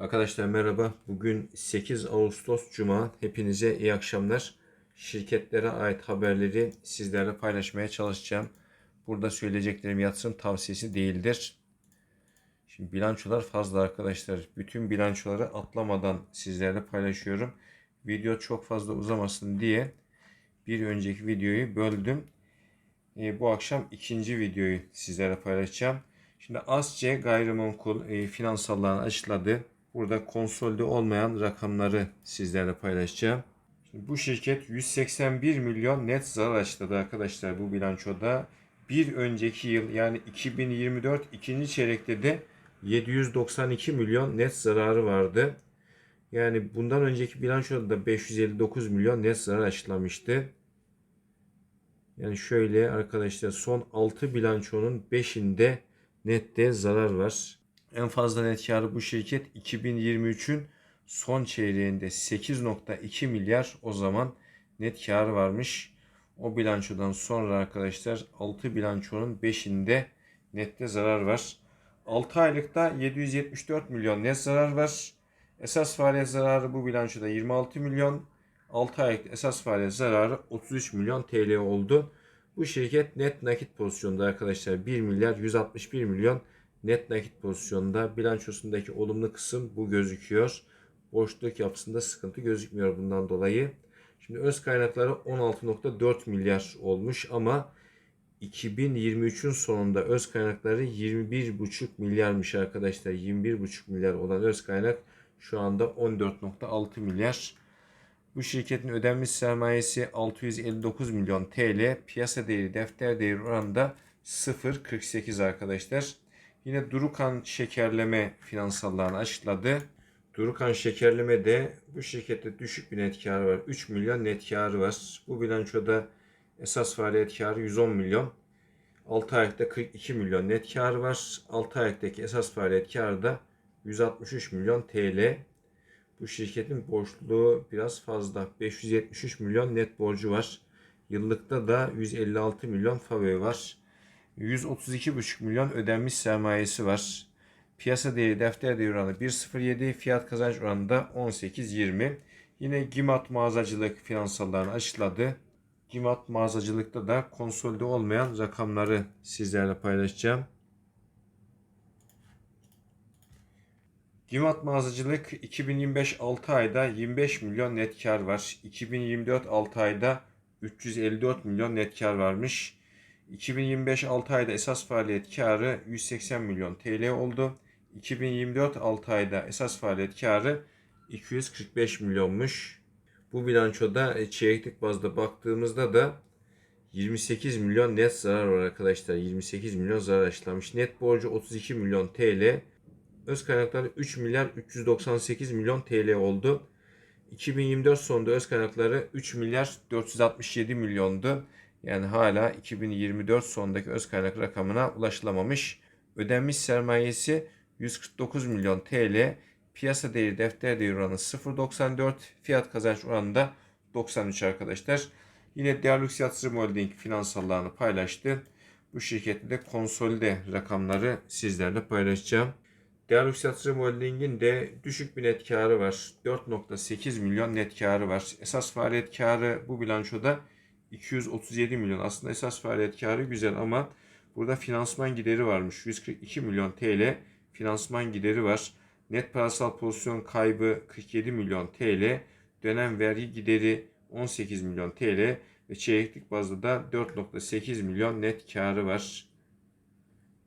Arkadaşlar merhaba. Bugün 8 Ağustos Cuma. Hepinize iyi akşamlar. Şirketlere ait haberleri sizlerle paylaşmaya çalışacağım. Burada söyleyeceklerim yatırım tavsiyesi değildir. Şimdi bilançolar fazla arkadaşlar. Bütün bilançoları atlamadan sizlerle paylaşıyorum. Video çok fazla uzamasın diye bir önceki videoyu böldüm. E, bu akşam ikinci videoyu sizlerle paylaşacağım. Şimdi ASC gayrimenkul e, finansallarını açıkladı. Burada konsolde olmayan rakamları sizlerle paylaşacağım. Şimdi bu şirket 181 milyon net zarar açıkladı arkadaşlar bu bilançoda. Bir önceki yıl yani 2024 ikinci çeyrekte de 792 milyon net zararı vardı. Yani bundan önceki bilançoda da 559 milyon net zarar açıklamıştı. Yani şöyle arkadaşlar son 6 bilançonun 5'inde nette zarar var. En fazla net karı bu şirket 2023'ün son çeyreğinde 8.2 milyar o zaman net karı varmış. O bilançodan sonra arkadaşlar 6 bilançonun 5'inde nette zarar var. 6 aylıkta 774 milyon net zarar var. Esas faaliyet zararı bu bilançoda 26 milyon. 6 aylık esas faaliyet zararı 33 milyon TL oldu. Bu şirket net nakit pozisyonda arkadaşlar 1 milyar 161 milyon net nakit pozisyonda. Bilançosundaki olumlu kısım bu gözüküyor. Boşluk yapısında sıkıntı gözükmüyor bundan dolayı. Şimdi öz kaynakları 16.4 milyar olmuş ama 2023'ün sonunda öz kaynakları 21,5 milyarmış arkadaşlar. 21,5 milyar olan öz kaynak şu anda 14.6 milyar. Bu şirketin ödenmiş sermayesi 659 milyon TL. Piyasa değeri defter değeri oranında 0.48 arkadaşlar. Yine Durukan Şekerleme finansallarını açıkladı. Durukan Şekerleme de bu şirkette düşük bir net karı var. 3 milyon net karı var. Bu bilançoda esas faaliyet karı 110 milyon. 6 ayakta 42 milyon net karı var. 6 ayaktaki esas faaliyet karı da 163 milyon TL. Bu şirketin borçluluğu biraz fazla. 573 milyon net borcu var. Yıllıkta da 156 milyon favori var. 132,5 milyon ödenmiş sermayesi var. Piyasa değeri defter değeri oranı 1.07, fiyat kazanç oranı da 18.20. Yine Gimat mağazacılık finansallarını açıkladı. Gimat mağazacılıkta da konsolide olmayan rakamları sizlerle paylaşacağım. Gimat mağazacılık 2025 6 ayda 25 milyon net kar var. 2024 6 ayda 354 milyon net kar varmış. 2025 6 ayda esas faaliyet karı 180 milyon TL oldu. 2024 6 ayda esas faaliyet karı 245 milyonmuş. Bu bilançoda e, çeyreklik bazda baktığımızda da 28 milyon net zarar var arkadaşlar. 28 milyon zarar açıklamış. Net borcu 32 milyon TL. Öz kaynakları 3 milyar 398 milyon TL oldu. 2024 sonunda öz kaynakları 3 milyar 467 milyondu. Yani hala 2024 sonundaki öz kaynak rakamına ulaşılamamış. Ödenmiş sermayesi 149 milyon TL. Piyasa değeri defter değeri oranı 0.94. Fiyat kazanç oranı da 93 arkadaşlar. Yine Dialux Yatırım Holding finansallarını paylaştı. Bu şirkette de konsolide rakamları sizlerle paylaşacağım. Dialux Yatırım Holding'in de düşük bir net karı var. 4.8 milyon net karı var. Esas faaliyet karı bu bilançoda 237 milyon. Aslında esas faaliyet karı güzel ama burada finansman gideri varmış. 142 milyon TL finansman gideri var. Net parasal pozisyon kaybı 47 milyon TL. Dönem vergi gideri 18 milyon TL ve çeyreklik bazda da 4.8 milyon net karı var.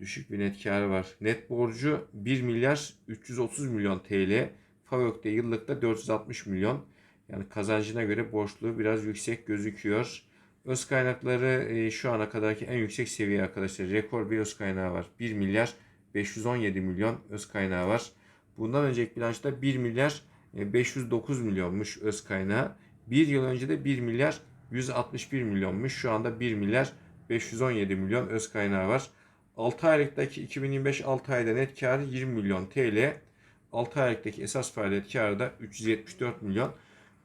Düşük bir net karı var. Net borcu 1 milyar 330 milyon TL. Favök'te yıllıkta 460 milyon. Yani kazancına göre borçluğu biraz yüksek gözüküyor. Öz kaynakları e, şu ana kadarki en yüksek seviye arkadaşlar. Rekor bir öz kaynağı var. 1 milyar 517 milyon öz kaynağı var. Bundan önceki bilançta 1 milyar 509 milyonmuş öz kaynağı. Bir yıl önce de 1 milyar 161 milyonmuş. Şu anda 1 milyar 517 milyon öz kaynağı var. 6 aylıktaki 2025 6 ayda net karı 20 milyon TL. 6 aylıktaki esas faaliyet karı da 374 milyon.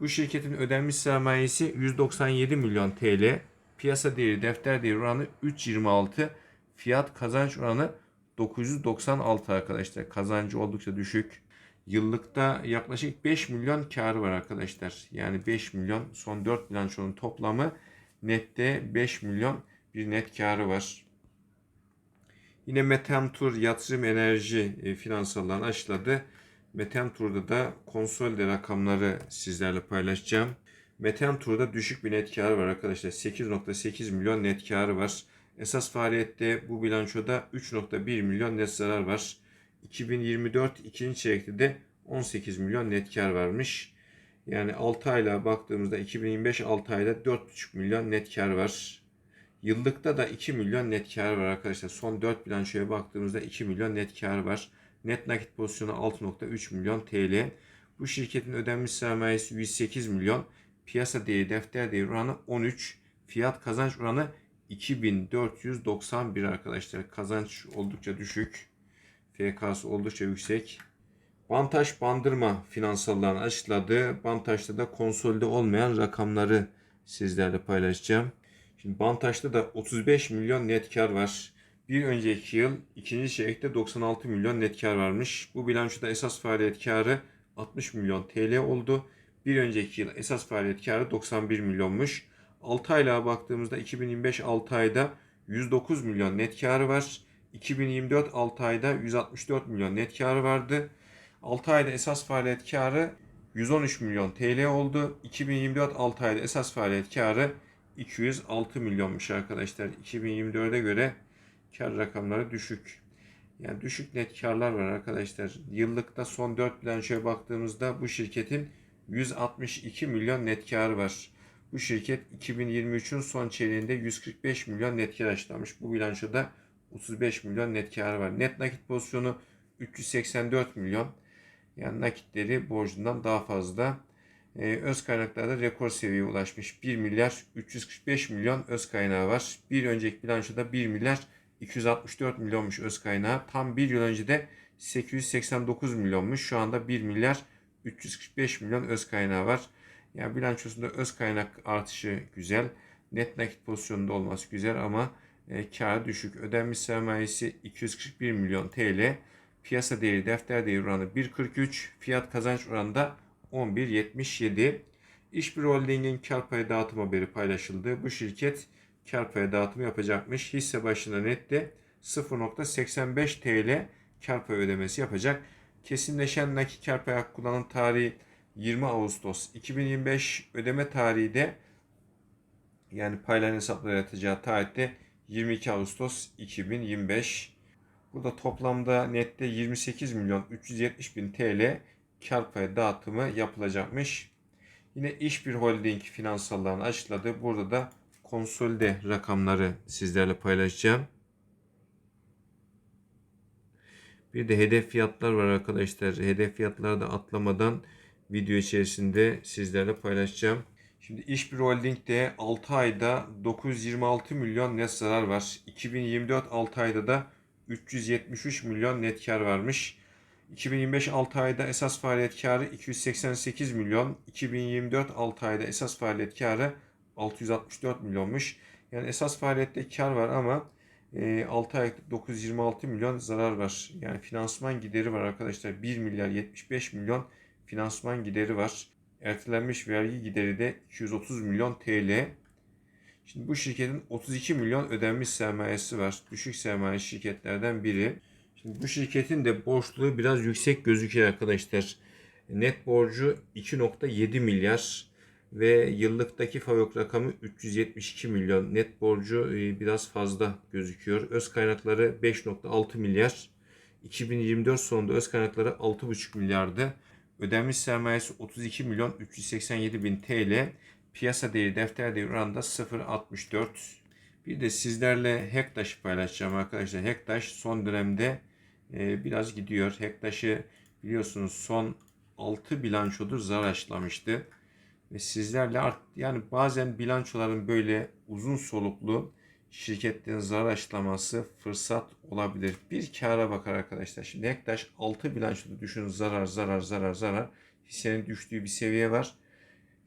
Bu şirketin ödenmiş sermayesi 197 milyon TL. Piyasa değeri defter değeri oranı 3.26. Fiyat kazanç oranı 996 arkadaşlar. Kazancı oldukça düşük. Yıllıkta yaklaşık 5 milyon karı var arkadaşlar. Yani 5 milyon son 4 bilançonun toplamı nette 5 milyon bir net karı var. Yine Metemtur yatırım enerji e, finansallarını açıkladı. Metemtur'da da konsolde rakamları sizlerle paylaşacağım. Metemtur'da düşük bir net karı var arkadaşlar. 8.8 milyon net karı var. Esas faaliyette bu bilançoda 3.1 milyon net zarar var. 2024 ikinci çeyrekte de 18 milyon net kar varmış. Yani 6 ayla baktığımızda 2025 6 ayda 4,5 milyon net kar var. Yıllıkta da 2 milyon net kar var arkadaşlar. Son 4 bilançoya baktığımızda 2 milyon net kar var. Net nakit pozisyonu 6.3 milyon TL. Bu şirketin ödenmiş sermayesi 108 milyon. Piyasa değeri, defter değeri oranı 13. Fiyat kazanç oranı 2491 arkadaşlar. Kazanç oldukça düşük. FK'sı oldukça yüksek. Bantaş Bandırma finansallarını açıkladı. Bantaş'ta da konsolide olmayan rakamları sizlerle paylaşacağım. Şimdi Bantaş'ta da 35 milyon net kar var. Bir önceki yıl ikinci çeyrekte 96 milyon net kar varmış. Bu bilançoda esas faaliyet karı 60 milyon TL oldu. Bir önceki yıl esas faaliyet karı 91 milyonmuş. 6 aylığa baktığımızda 2025 6 ayda 109 milyon net karı var. 2024 6 ayda 164 milyon net karı vardı. 6 ayda esas faaliyet karı 113 milyon TL oldu. 2024 6 ayda esas faaliyet karı 206 milyonmuş arkadaşlar. 2024'e göre kar rakamları düşük. Yani düşük net karlar var arkadaşlar. Yıllıkta son 4 bilançoya baktığımızda bu şirketin 162 milyon net karı var. Bu şirket 2023'ün son çeyreğinde 145 milyon net kar açıklamış. Bu bilançoda 35 milyon net karı var. Net nakit pozisyonu 384 milyon. Yani nakitleri borcundan daha fazla. Ee, öz kaynaklarda rekor seviyeye ulaşmış. 1 milyar 345 milyon öz kaynağı var. Bir önceki bilançoda 1 milyar 264 milyonmuş öz kaynağı. Tam bir yıl önce de 889 milyonmuş. Şu anda 1 milyar 345 milyon öz kaynağı var. Yani bilançosunda öz kaynak artışı güzel. Net nakit pozisyonunda olması güzel ama e, kar düşük. Ödenmiş sermayesi 241 milyon TL. Piyasa değeri, defter değeri oranı 1.43. Fiyat kazanç oranı da 11.77. İşbir Holding'in kar payı dağıtım haberi paylaşıldı. Bu şirket kar dağıtımı yapacakmış. Hisse başına nette 0.85 TL kar payı ödemesi yapacak. Kesinleşen nakit kar payı hakkı tarihi 20 Ağustos 2025 ödeme tarihi de yani payların hesapları yatacağı tarihte 22 Ağustos 2025. Burada toplamda nette 28 milyon 370 bin TL kar payı dağıtımı yapılacakmış. Yine iş bir holding finansallarını açıkladı. Burada da konsolide rakamları sizlerle paylaşacağım. Bir de hedef fiyatlar var arkadaşlar. Hedef fiyatları da atlamadan video içerisinde sizlerle paylaşacağım. Şimdi İşbir Holding'de 6 ayda 926 milyon net zarar var. 2024 6 ayda da 373 milyon net kar varmış. 2025 6 ayda esas faaliyet karı 288 milyon. 2024 6 ayda esas faaliyet karı 664 milyonmuş. Yani esas faaliyette kar var ama 6 ayda 926 milyon zarar var. Yani finansman gideri var arkadaşlar. 1 milyar 75 milyon finansman gideri var. Ertelenmiş vergi gideri de 230 milyon TL. Şimdi bu şirketin 32 milyon ödenmiş sermayesi var. Düşük sermaye şirketlerden biri. Şimdi bu şirketin de borçluğu biraz yüksek gözüküyor arkadaşlar. Net borcu 2.7 milyar ve yıllıktaki FAVÖK rakamı 372 milyon. Net borcu e, biraz fazla gözüküyor. Öz kaynakları 5.6 milyar. 2024 sonunda öz kaynakları 6.5 milyardı. Ödenmiş sermayesi 32 milyon 387 bin TL. Piyasa değeri defter değeri oranında 0.64. Bir de sizlerle Hektaş'ı paylaşacağım arkadaşlar. Hektaş son dönemde e, biraz gidiyor. Hektaş'ı biliyorsunuz son 6 bilançodur zarar açlamıştı. Ve sizlerle art, yani bazen bilançoların böyle uzun soluklu şirketlerin zarar açlaması fırsat olabilir. Bir kâra bakar arkadaşlar. Şimdi Hektaş 6 bilançoda düşünün zarar zarar zarar zarar. Hissenin düştüğü bir seviye var.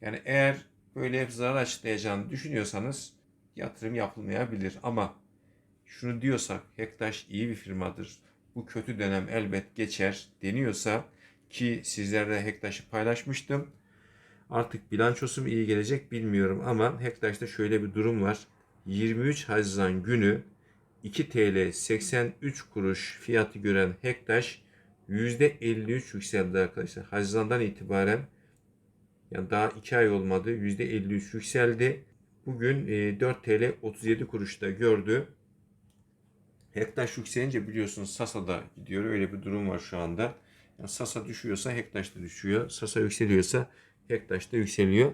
Yani eğer böyle hep zarar açlayacağını düşünüyorsanız yatırım yapılmayabilir. Ama şunu diyorsak Hektaş iyi bir firmadır. Bu kötü dönem elbet geçer deniyorsa ki sizlerle Hektaş'ı paylaşmıştım. Artık bilançosu mu iyi gelecek bilmiyorum ama Hektaş'ta şöyle bir durum var. 23 Haziran günü 2 TL 83 kuruş fiyatı gören Hektaş %53 yükseldi arkadaşlar. Haziran'dan itibaren yani daha 2 ay olmadı. %53 yükseldi. Bugün e, 4 TL 37 kuruşta gördü. Hektaş yükselince biliyorsunuz Sasa da gidiyor. Öyle bir durum var şu anda. Yani Sasa düşüyorsa Hektaş da düşüyor. Sasa yükseliyorsa Hektaş da yükseliyor.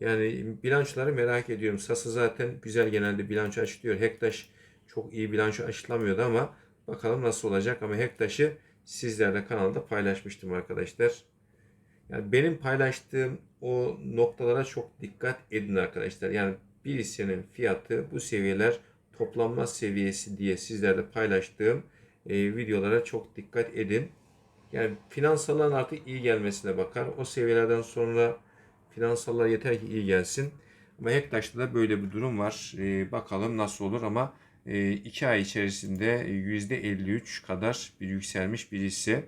Yani bilançoları merak ediyorum. Sasa zaten güzel genelde bilanço açıklıyor. Hektaş çok iyi bilanço açıklamıyordu ama bakalım nasıl olacak. Ama Hektaş'ı sizlerle kanalda paylaşmıştım arkadaşlar. Yani benim paylaştığım o noktalara çok dikkat edin arkadaşlar. Yani bir hissenin fiyatı bu seviyeler toplanma seviyesi diye sizlerle paylaştığım e, videolara çok dikkat edin. Yani finansalların artık iyi gelmesine bakar. O seviyelerden sonra finansallar yeter ki iyi gelsin. Ama Hektaş'ta da böyle bir durum var. E, bakalım nasıl olur ama 2 e, ay içerisinde %53 kadar bir yükselmiş bir hisse.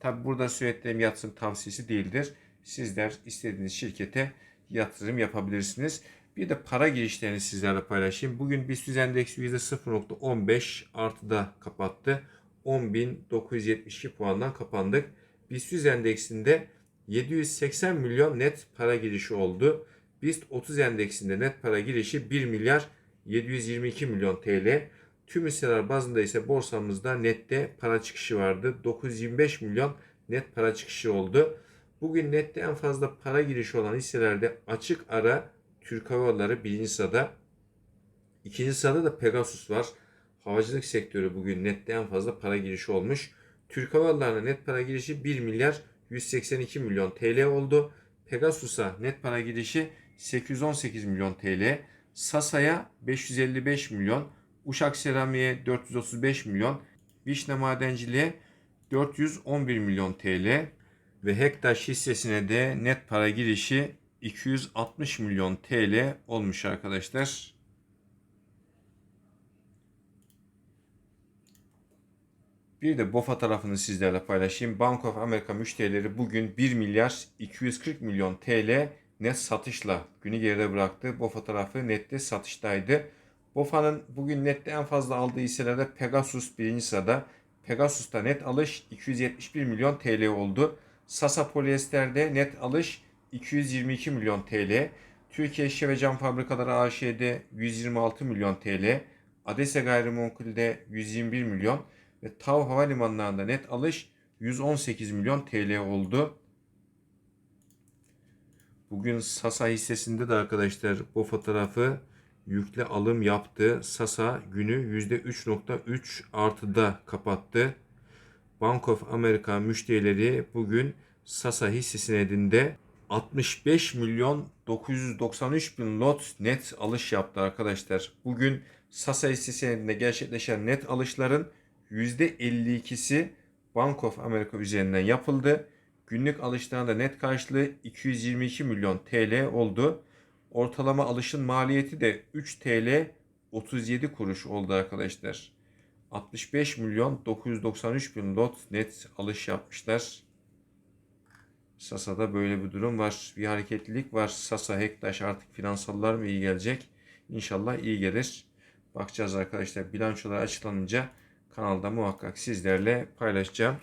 Tabi burada söylediğim yatırım tavsiyesi değildir. Sizler istediğiniz şirkete yatırım yapabilirsiniz. Bir de para girişlerini sizlerle paylaşayım. Bugün BIST endeksi %0.15 artıda kapattı. 10.972 puandan kapandık. BIST endeksinde 780 milyon net para girişi oldu. BIST 30 endeksinde net para girişi 1 milyar 722 milyon TL. Tüm hisseler bazında ise borsamızda nette para çıkışı vardı. 925 milyon net para çıkışı oldu. Bugün nette en fazla para girişi olan hisselerde açık ara Türk Hava Yolları birinci sırada. İkinci sırada da Pegasus var. Havacılık sektörü bugün nette en fazla para girişi olmuş. Türk Hava Yolları'na net para girişi 1 milyar 182 milyon TL oldu. Pegasus'a net para girişi 818 milyon TL. Sasa'ya 555 milyon. Uşak Seramiğe 435 milyon. Vişne Madenciliğe 411 milyon TL. Ve Hektaş hissesine de net para girişi 260 milyon TL olmuş arkadaşlar. Bir de BOFA tarafını sizlerle paylaşayım. Bank of America müşterileri bugün 1 milyar 240 milyon TL net satışla günü geride bıraktı. BOFA tarafı nette satıştaydı. BOFA'nın bugün nette en fazla aldığı hisselerde Pegasus birinci sırada. Pegasus'ta net alış 271 milyon TL oldu. Sasa Polyester'de net alış 222 milyon TL. Türkiye Şişe ve Cam Fabrikaları AŞ'de 126 milyon TL. Adese Gayrimenkul'de 121 milyon ve TAV Havalimanlarında net alış 118 milyon TL oldu. Bugün Sasa hissesinde de arkadaşlar bu fotoğrafı yükle alım yaptı. Sasa günü %3.3 artıda kapattı. Bank of America müşterileri bugün Sasa hisse senedinde 65 milyon 993 bin lot net alış yaptı arkadaşlar. Bugün Sasa hisse senedinde gerçekleşen net alışların %52'si Bank of America üzerinden yapıldı. Günlük alışlarında net karşılığı 222 milyon TL oldu. Ortalama alışın maliyeti de 3 TL 37 kuruş oldu arkadaşlar. 65 milyon 993 bin lot net alış yapmışlar. Sasa'da böyle bir durum var. Bir hareketlilik var. Sasa, Hektaş artık finansallar mı iyi gelecek? İnşallah iyi gelir. Bakacağız arkadaşlar. Bilançolar açıklanınca kanalda muhakkak sizlerle paylaşacağım.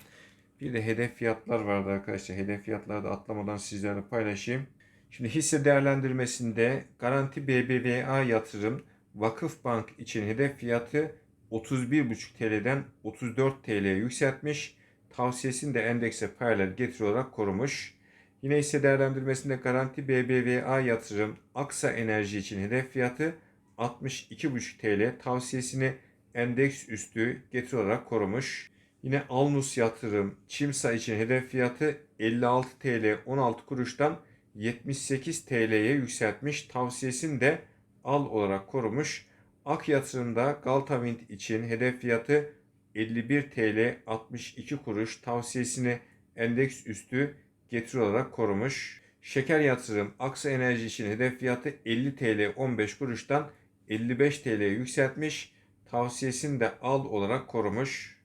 Bir de hedef fiyatlar vardı arkadaşlar. Hedef fiyatları da atlamadan sizlerle paylaşayım. Şimdi hisse değerlendirmesinde Garanti BBVA yatırım Vakıf Bank için hedef fiyatı 31,5 TL'den 34 TL'ye yükseltmiş. Tavsiyesini de endekse paralel getiri olarak korumuş. Yine hisse değerlendirmesinde Garanti BBVA yatırım Aksa Enerji için hedef fiyatı 62,5 TL. Tavsiyesini endeks üstü getiri olarak korumuş. Yine Alnus yatırım Çimsa için hedef fiyatı 56 TL 16 kuruştan 78 TL'ye yükseltmiş. Tavsiyesini de al olarak korumuş. Ak yatırımda Galtavind için hedef fiyatı 51 TL 62 kuruş. Tavsiyesini endeks üstü getiri olarak korumuş. Şeker yatırım Aksa Enerji için hedef fiyatı 50 TL 15 kuruştan 55 TL'ye yükseltmiş. Tavsiyesini de al olarak korumuş.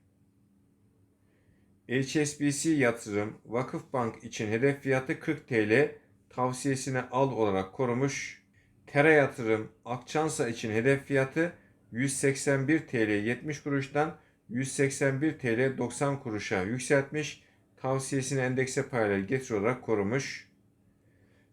HSBC Yatırım Vakıfbank için hedef fiyatı 40 TL tavsiyesine al olarak korumuş. Tera Yatırım Akçansa için hedef fiyatı 181 TL 70 kuruştan 181 TL 90 kuruşa yükseltmiş. Tavsiyesini endekse paralel getir olarak korumuş.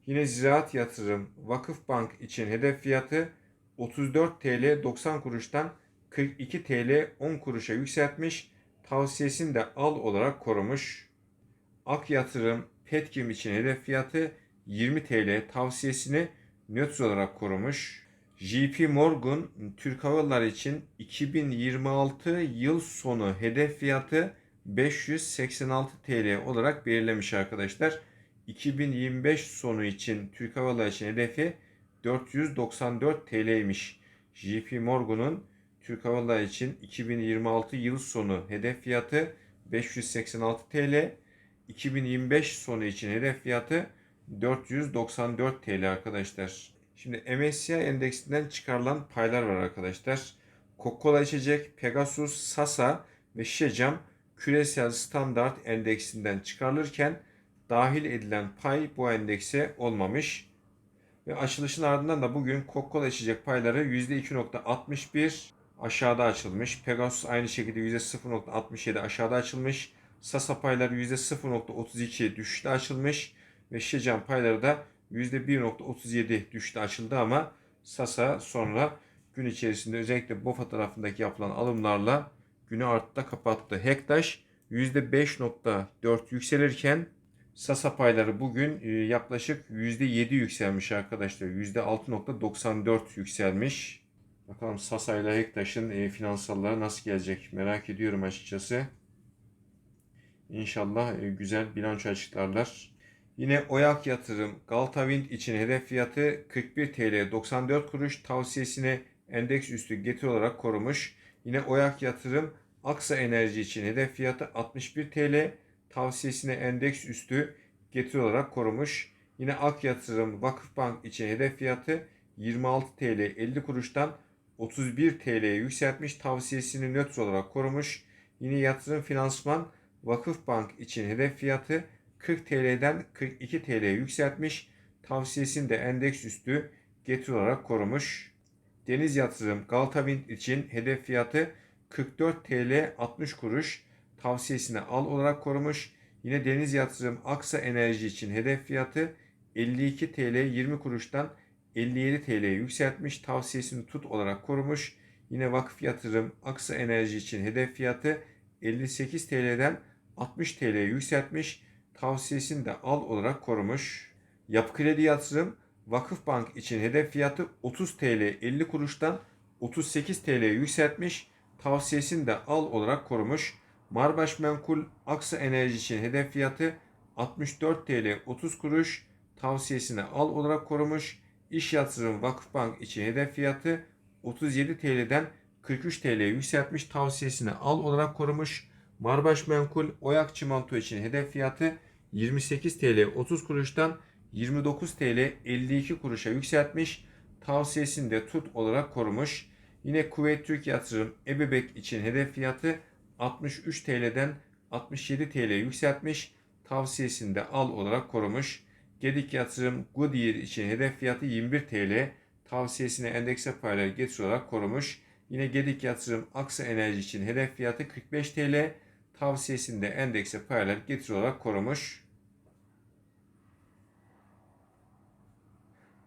Yine Ziraat Yatırım Vakıfbank için hedef fiyatı 34 TL 90 kuruştan 42 TL 10 kuruşa yükseltmiş. Tavsiyesini de al olarak korumuş. Ak Yatırım Petkim için hedef fiyatı 20 TL tavsiyesini nötr olarak korumuş. JP Morgan Türk Hava Yolları için 2026 yıl sonu hedef fiyatı 586 TL olarak belirlemiş arkadaşlar. 2025 sonu için Türk Hava Yolları için hedefi 494 TL'ymiş. JP Morgan'ın Türk Hava için 2026 yıl sonu hedef fiyatı 586 TL. 2025 sonu için hedef fiyatı 494 TL arkadaşlar. Şimdi MSCI endeksinden çıkarılan paylar var arkadaşlar. Coca-Cola içecek, Pegasus, Sasa ve Şişecam küresel standart endeksinden çıkarılırken dahil edilen pay bu endekse olmamış. Ve açılışın ardından da bugün Coca-Cola içecek payları %2.61 aşağıda açılmış. Pegasus aynı şekilde %0.67 aşağıda açılmış. Sasa payları %0.32 düşüşte açılmış. Ve Şişecam payları da %1.37 düşüşte açıldı ama Sasa sonra gün içerisinde özellikle BOFA tarafındaki yapılan alımlarla günü artta kapattı. Hektaş %5.4 yükselirken Sasa payları bugün e, yaklaşık %7 yükselmiş arkadaşlar. %6.94 yükselmiş. Bakalım Sasa ile Hektaş'ın e, finansalları nasıl gelecek merak ediyorum açıkçası. İnşallah e, güzel bilanço açıklarlar. Yine Oyak Yatırım Galta Wind için hedef fiyatı 41 TL 94 kuruş tavsiyesini endeks üstü getir olarak korumuş. Yine Oyak Yatırım Aksa Enerji için hedef fiyatı 61 TL tavsiyesine endeks üstü getir olarak korumuş. Yine Ak Yatırım Vakıfbank için hedef fiyatı 26 TL 50 kuruştan 31 TL'ye yükseltmiş tavsiyesini nötr olarak korumuş. Yine Yatırım Finansman Vakıfbank için hedef fiyatı 40 TL'den 42 TL'ye yükseltmiş. Tavsiyesini de endeks üstü getir olarak korumuş. Deniz Yatırım Galata Wind için hedef fiyatı 44 TL 60 kuruş. Tavsiyesini al olarak korumuş. Yine Deniz Yatırım Aksa Enerji için hedef fiyatı 52 TL 20 kuruştan 57 TL'ye yükseltmiş. Tavsiyesini tut olarak korumuş. Yine Vakıf Yatırım Aksa Enerji için hedef fiyatı 58 TL'den 60 TL'ye yükseltmiş. Tavsiyesini de al olarak korumuş. Yapı Kredi Yatırım Vakıfbank için hedef fiyatı 30 TL 50 kuruştan 38 TL'ye yükseltmiş. Tavsiyesini de al olarak korumuş. Marbaş Menkul Aksa Enerji için hedef fiyatı 64 TL 30 kuruş. Tavsiyesini al olarak korumuş. İş Yatırım Vakıfbank için hedef fiyatı 37 TL'den 43 TL'ye yükseltmiş. Tavsiyesini al olarak korumuş. Marbaş Menkul Oyak Çimento için hedef fiyatı 28 TL 30 kuruştan 29 TL 52 kuruşa yükseltmiş. Tavsiyesini de tut olarak korumuş. Yine Kuveyt Türk Yatırım Ebebek için hedef fiyatı 63 TL'den 67 TL yükseltmiş. Tavsiyesini de al olarak korumuş. Gedik Yatırım Goodyear için hedef fiyatı 21 TL. Tavsiyesini endekse paralel getir olarak korumuş. Yine Gedik Yatırım Aksa Enerji için hedef fiyatı 45 TL. Tavsiyesini de endekse paralel getir olarak korumuş.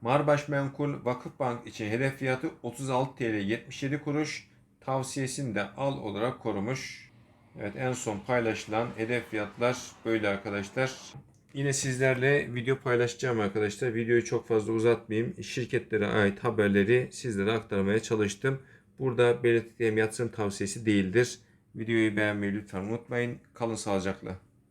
Marbaş Menkul Vakıfbank için hedef fiyatı 36 TL 77 kuruş. Tavsiyesini de al olarak korumuş. Evet en son paylaşılan hedef fiyatlar böyle arkadaşlar. Yine sizlerle video paylaşacağım arkadaşlar. Videoyu çok fazla uzatmayayım. Şirketlere ait haberleri sizlere aktarmaya çalıştım. Burada belirttiğim yatırım tavsiyesi değildir. Videoyu beğenmeyi lütfen unutmayın. Kalın sağlıcakla.